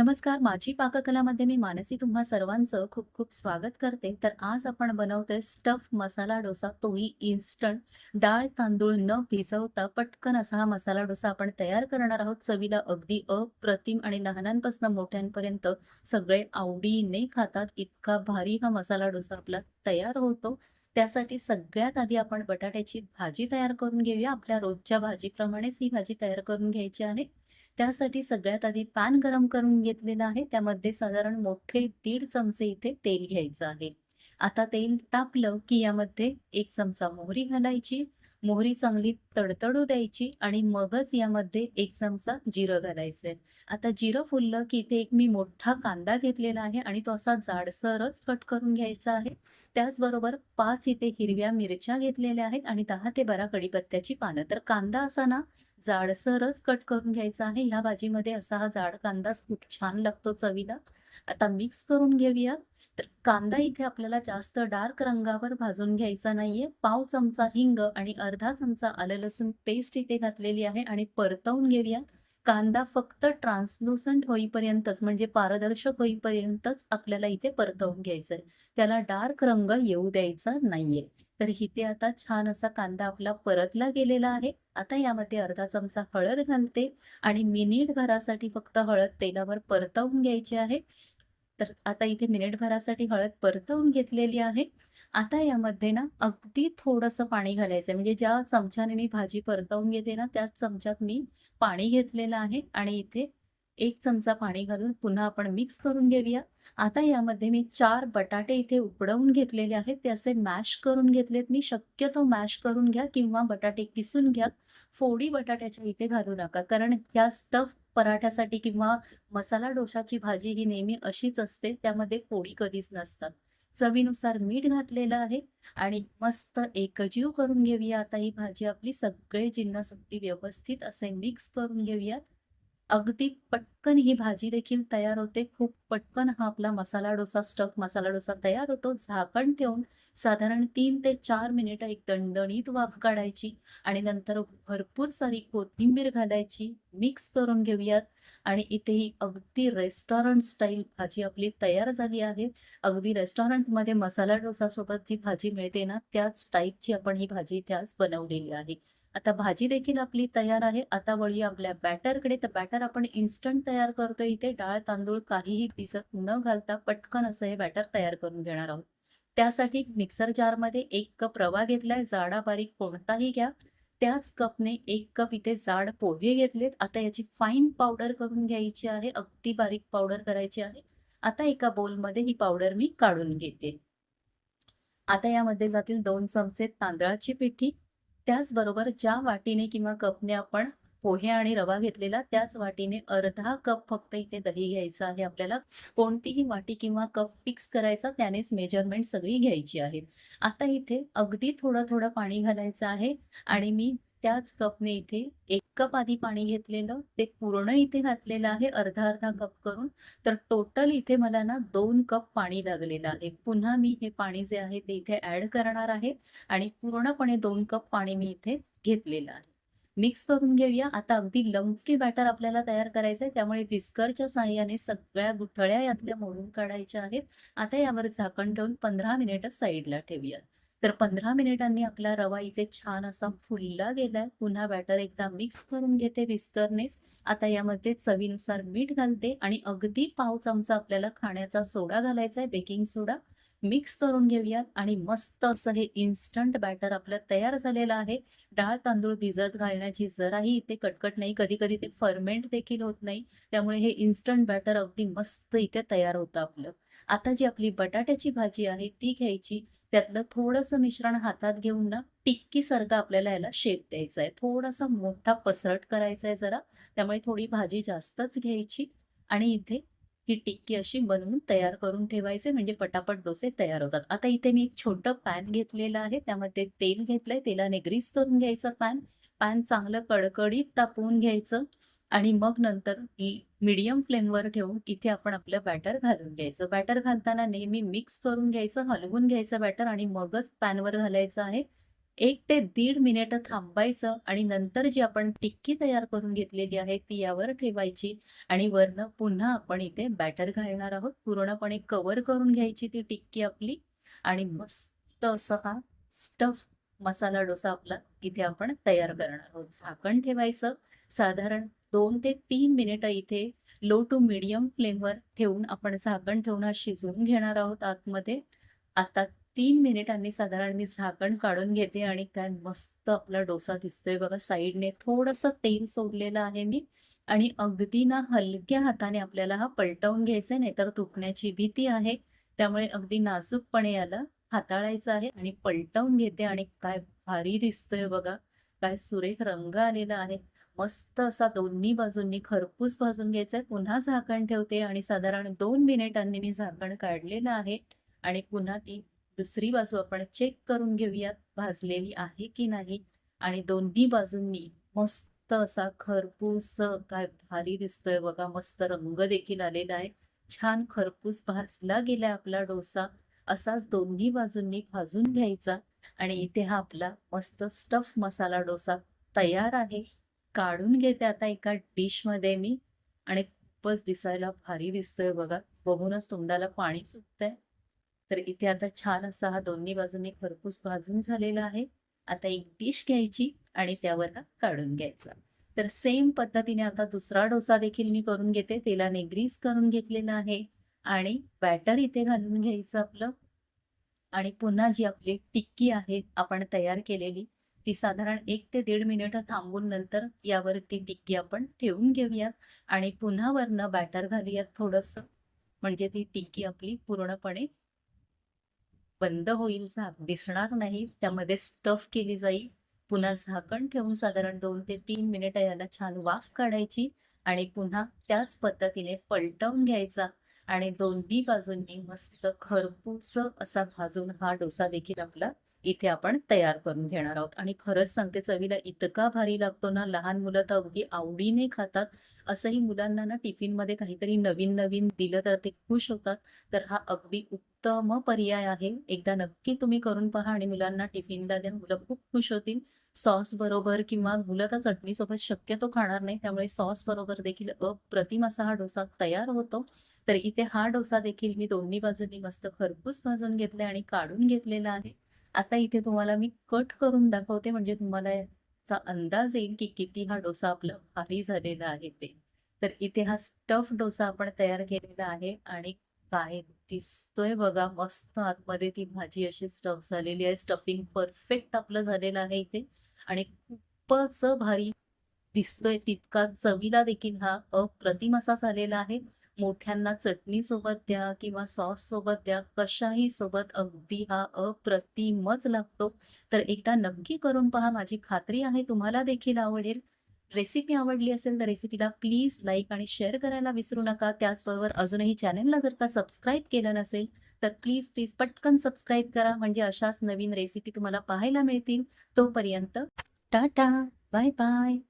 नमस्कार. माझी पाककलामध्ये मी मानसी तुम्हा सर्वांचं खूप खूप स्वागत करते. तर आज आपण बनवतोय स्टफ मसाला डोसा. तोही इन्स्टंट डाळ तांदूळ न भिजवता पटकन असा हा मसाला डोसा आपण तयार करणार आहोत. चवीला अगदी अप्रतिम आणि लहानांपासून मोठ्यांपर्यंत सगळे आवडीने खातात. इतका भारी हा मसाला डोसा आपला तयार होतो. त्यासाठी सगळ्यात आधी आपण बटाट्याची भाजी तयार करून घेऊया. आपल्या रोजच्या भाजीप्रमाणेच ही भाजी तयार करून घ्यायची आहे. त्यासाठी सगळ्यात आधी पॅन गरम करून घेतलेलं आहे. त्यामध्ये साधारण मोठे दीड चमचे इथे तेल घ्यायचं आहे. आता तेल तापलं की यामध्ये एक चमचा मोहरी घालायची. मोहरी चांगली तडतडू द्यायची आणि मगच यामध्ये एक चमचा जिरं घालायचंय. आता जिरं फुललं की इथे एक मी मोठा कांदा घेतलेला आहे आणि तो असा जाडसरच कट करून घ्यायचा आहे. त्याचबरोबर पाच इथे हिरव्या मिरच्या घेतलेल्या आहेत आणि दहा ते बारा कढीपत्त्याची पानं. तर कांदा असा ना जाडसरच कट करून घ्यायचा आहे. ह्या भाजीमध्ये असा हा जाड कांदाच खूप छान लागतो चवीला. आता मिक्स करून घेऊया. तर कांदा इथे आपल्याला जास्त डार्क रंगावर भाजून घ्यायचा नाहीये. पाव चमचा हिंग आणि अर्धा चमचा आलं लसूण पेस्ट इथे घातलेली आहे आणि परतवून घेऊया. कांदा फक्त ट्रान्सलुसंट होईपर्यंतच म्हणजे पारदर्शक होईपर्यंतच आपल्याला इथे परतवून घ्यायचंय. त्याला डार्क रंग येऊ द्यायचा नाहीये. तर इथे आता छान असा कांदा आपला परतला गेलेला आहे. आता यामध्ये अर्धा चमचा हळद घालते आणि मिनिट घरासाठी फक्त हळद तेलावर परतवून घ्यायची आहे. तर आता इथे मिनिटभरासाठी हळद परतवून घेतलेली आहे. आता यामध्ये ना अगदी थोडंसं पाणी घालायचं म्हणजे ज्या चमच्याने मी भाजी परतवून घेते ना त्याच चमच्यात मी पाणी घेतलेलं आहे. आणि इथे एक चमचा पाणी घालून पुन्हा आपण मिक्स करून घेऊया. आता यामध्ये मी चार बटाटे इथे उकडवून घेतलेले आहेत. ते असे मॅश करून घेतलेत मी. शक्यतो मॅश करून घ्या किंवा बटाटे किसून घ्या. फोडी बटाट्याच्या इथे घालू नका. कारण ह्या स्टफ पराठ्यासाठी किंवा मसाला डोशाची भाजी ही नेहमी अशीच असते त्यामध्ये फोडी कधीच नसतात. चवीनुसार मीठ घातलेलं आहे आणि मस्त एकजीव करून घेऊया. आता ही भाजी आपली सगळे जिन्नस अगदी व्यवस्थित असे मिक्स करून घेऊयात. अगदी पटकन ही भाजी देखील तयार होते. खूप पटकन हा आपला मसाला डोसा स्टफ मसाला डोसा तयार होतो. झाकण ठेवून साधारण तीन ते चार मिनिटं एक दणदणीत वाफ काढायची आणि नंतर भरपूर सारी कोथिंबीर घालायची. मिक्स करून घेऊयात. आणि इथे ही अगदी रेस्टॉरंट स्टाईल भाजी आपली तयार झाली आहे. अगदी रेस्टॉरंटमध्ये मसाला डोसासोबत जी भाजी मिळते ना त्याच टाईपची आपण ही भाजी इथे आज बनवलेली आहे. आता भाजी देखील आपली तयार आहे. आता वळूया आपल्या बॅटरकडे. तर बॅटर आपण इन्स्टंट तयार करतो इथे. डाळ तांदूळ काहीही भिजत न घालता पटकन असं हे बॅटर तयार करून घेणार आहोत. त्यासाठी मिक्सर जारमध्ये एक कप रवा घेतलाय. जाडा बारीक कोणताही घ्या. त्याच कपने एक कप इथे जाड पोहे घेतलेत. आता याची फाईन पावडर करून घ्यायची आहे. अगदी बारीक पावडर करायची आहे. आता एका बोलमध्ये ही पावडर मी काढून घेते. आता यामध्ये जातील दोन चमचे तांदळाची पिठी. त्याचबरोबर ज्या वाटीने किंवा कपने आपण पोहे आणि रवा घेतलेला त्याच वाटीने अर्धा कप फक्त इथे दही घ्यायचं आहे आपल्याला. कोणतीही वाटी किंवा कप फिक्स करायचा त्यानेच मेजरमेंट सगळी घ्यायची आहे. आता इथे अगदी थोडं थोडं पाणी घालायचं आहे आणि मी त्याच कपने इथे एक कप आधी पाणी घेतलेलं ते पूर्ण इथे घातलेलं आहे अर्धा अर्धा कप करून. तर टोटल इथे मला ना दोन कप पाणी लागलेलं आहे. पुन्हा मी हे पाणी जे आहे ते इथे ऍड करणार आहे आणि पूर्णपणे दोन कप पाणी मी इथे घेतलेलं आहे. मिक्स करून घेऊया. आता अगदी लंफ्री बॅटर आपल्याला तयार करायचं आहे त्यामुळे विस्करच्या साह्याने सगळ्या गुठळ्या यातल्या मोडून काढायच्या आहेत. आता यावर झाकण ठेवून पंधरा मिनिटं साईडला ठेवूयात. तर पंधरा मिनिटांनी आपला रवा इथे छान असा फुलला गेलाय. पुन्हा बॅटर एकदा मिक्स करून घेते विस्तरनेच आता यामध्ये चवीनुसार मीठ घालते आणि अगदी पाव चमचा आपल्याला खाण्याचा सोडा घालायचा आहे बेकिंग सोडा मिक्स करून घेऊयात आणि मस्त असं हे इन्स्टंट बॅटर आपलं तयार झालेलं आहे. डाळ तांदूळ भिजत घालण्याची जराही इथे कटकट नाही. कधी कधी ते फर्मेंट देखील होत नाही. त्यामुळे हे इन्स्टंट बॅटर अगदी मस्त इथे तयार होतं आपलं. आता जी आपली बटाट्याची भाजी आहे ती घ्यायची. त्यातलं थोडंसं मिश्रण हातात घेऊन ना टिक्की सारखं आपल्याला याला शेप द्यायचा आहे. थोडासा मोठा पसरट करायचा आहे जरा. त्यामुळे थोडी भाजी जास्तच घ्यायची आणि इथे ही टिक्की अशी बनवून तयार करून ठेवायचे म्हणजे पटापट डोसे तयार होतात. आता इथे मी एक छोटं पॅन घेतलेलं आहे. त्यामध्ये तेल घेतलंय. तेलाने ग्रीस करून घ्यायचं पॅन पॅन चांगलं कडकडीत तापवून घ्यायचं. आणि मग नंतर मीडियम फ्लेमवर ठेवून इथे आपण आपलं बॅटर घालून घ्यायचं. बॅटर घालताना नेहमी मिक्स करून घ्यायचं हलवून घ्यायचं बॅटर आणि मगच पॅनवर घालायचं आहे. एक ते दीड मिनिटं थांबायचं आणि नंतर जी आपण टिक्की तयार करून घेतलेली आहे ती यावर ठेवायची आणि वरनं पुन्हा आपण इथे बॅटर घालणार आहोत. पूर्णपणे कवर करून घ्यायची ती टिक्की आपली आणि मस्त असा हा स्टफ मसाला डोसा आपला इथे आपण तयार करणार आहोत. झाकण ठेवायचं. साधारण दोन ते तीन मिनिटं इथे लो टू मिडियम फ्लेमवर ठेवून आपण झाकण ठेवून हा शिजवून घेणार आहोत आतमध्ये. आता तीन मिनिटांनी साधारण मी झाकण काढून घेते आणि काय मस्त आपला डोसा दिसतोय बघा. साईडने थोडंसं तेल सोडलेलं आहे मी आणि अगदी ना हलक्या हाताने आपल्याला हा पलटवून घ्यायचा आहे नाहीतर तुटण्याची भीती आहे. त्यामुळे अगदी नाजूकपणे याला हाताळायचं आहे आणि पलटवून घेते आणि काय भारी दिसतोय बघा. काय सुरेख रंग आलेला आहे. मस्त असा दोन्ही बाजूंनी खरपूस भाजून घ्यायचा आहे पुन्हा झाकण ठेवते आणि साधारण दोन मिनिटांनी मी झाकण काढलेलं आहे. आणि पुन्हा ती दुसरी बाजू आपण चेक करून घेऊयात भाजलेली आहे की नाही. आणि दोन्ही बाजूंनी मस्त असा खरपूस काय भारी दिसतोय बघा. मस्त रंग देखील आलेला आहे. छान खरपूस भाजला गेला आपला डोसा. असाच दोन्ही बाजूंनी भाजून घ्यायचा. आणि इथे हा आपला मस्त स्टफ मसाला डोसा तयार आहे. काढून घेते आता एका डिशमध्ये मी. आणि खूपच दिसायला भारी दिसतोय बघा. बघूनच तोंडाला पाणी सुटतंय. तर इथे आता छान असा हा दोन्ही बाजूंनी खरपूस भाजून झालेला आहे. आता एक डिश घ्यायची आणि त्यावर हा काढून घ्यायचा. तर सेम पद्धतीने आता दुसरा डोसा देखील मी करून घेते. तेलाने ग्रीस करून घेतलेला आहे. आणि बॅटर इथे घालून घ्यायचं आपलं. आणि पुन्हा जी आपली टिक्की आहे आपण तयार केलेली ती साधारण एक ते दीड मिनिटं थांबून नंतर यावर ती टिक्की आपण ठेवून घेऊयात. आणि पुन्हा वरनं बॅटर घालूयात थोडंसं. म्हणजे ती टिक्की आपली पूर्णपणे बंद होईल झाक दिसणार नाही. त्यामध्ये स्टफ केली जाईल. पुन्हा झाकण ठेवून साधारण दोन ते तीन मिनिटं याला छान वाफ काढायची आणि पुन्हा त्याच पद्धतीने पलटवून घ्यायचा. आणि दोन्ही बाजूंनी मस्त खरपूस असा भाजून हा डोसा देखील आपला इथे आपण तयार करून घेणार आहोत. आणि खरंच सांगते चवीला इतका भारी लागतो ना लहान मुलं तर अगदी आवडीने खातात. असंही मुलांना ना टिफिनमध्ये काहीतरी नवीन नवीन दिलं तर ते खुश होतात. तर हा अगदी उत्तम पर्याय आहे. एकदा नक्की तुम्ही करून पहा आणि मुलांना टिफिनला द्या. मुलं खूप खुश होतील. सॉस बरोबर किंवा मुलं तर चटणीसोबत शक्यतो खाणार नाही. त्यामुळे सॉस बरोबर देखील अप्रतिम असा हा डोसा तयार होतो. तर इथे हा डोसा देखील मी दोन्ही बाजूंनी मस्त खरपूस भाजून घेतलाय आणि काढून घेतलेला आहे. आता इथे तुम्हाला मी कट करून दाखवते म्हणजे तुम्हाला याचा अंदाज येईल की किती हा डोसा आपला भारी झालेला आहे ते. तर इथे हा स्टफ डोसा आपण तयार केलेला आहे आणि काय दिसतोय बघा मस्त आतमध्ये ती भाजी अशी स्टफ झालेली आहे. स्टफिंग परफेक्ट आपलं झालेलं आहे इथे आणि खूपच भारी दिसतोय तितका चवीला देखील हा अप्रतिम असा झालेला आहे. मोठ्यांना चटणी सोबत द्या किंवा सॉस सोबत द्या कशाही सोबत अगदी हा अप्रतिमच लागतो. तर एकदा नक्की करून पहा माझी खात्री आहे तुम्हाला देखील आवडेल. रेसिपी आवडली असेल तर रेसिपीला प्लीज लाईक आणि शेअर करायला विसरू नका. त्याचबरोबर अजूनही चॅनलला जर का सबस्क्राईब केलं नसेल तर प्लीज प्लीज पटकन सबस्क्राईब करा. म्हणजे अशाच नवीन रेसिपी तुम्हाला पाहायला मिळतील. तोपर्यंत टाटा बाय बाय.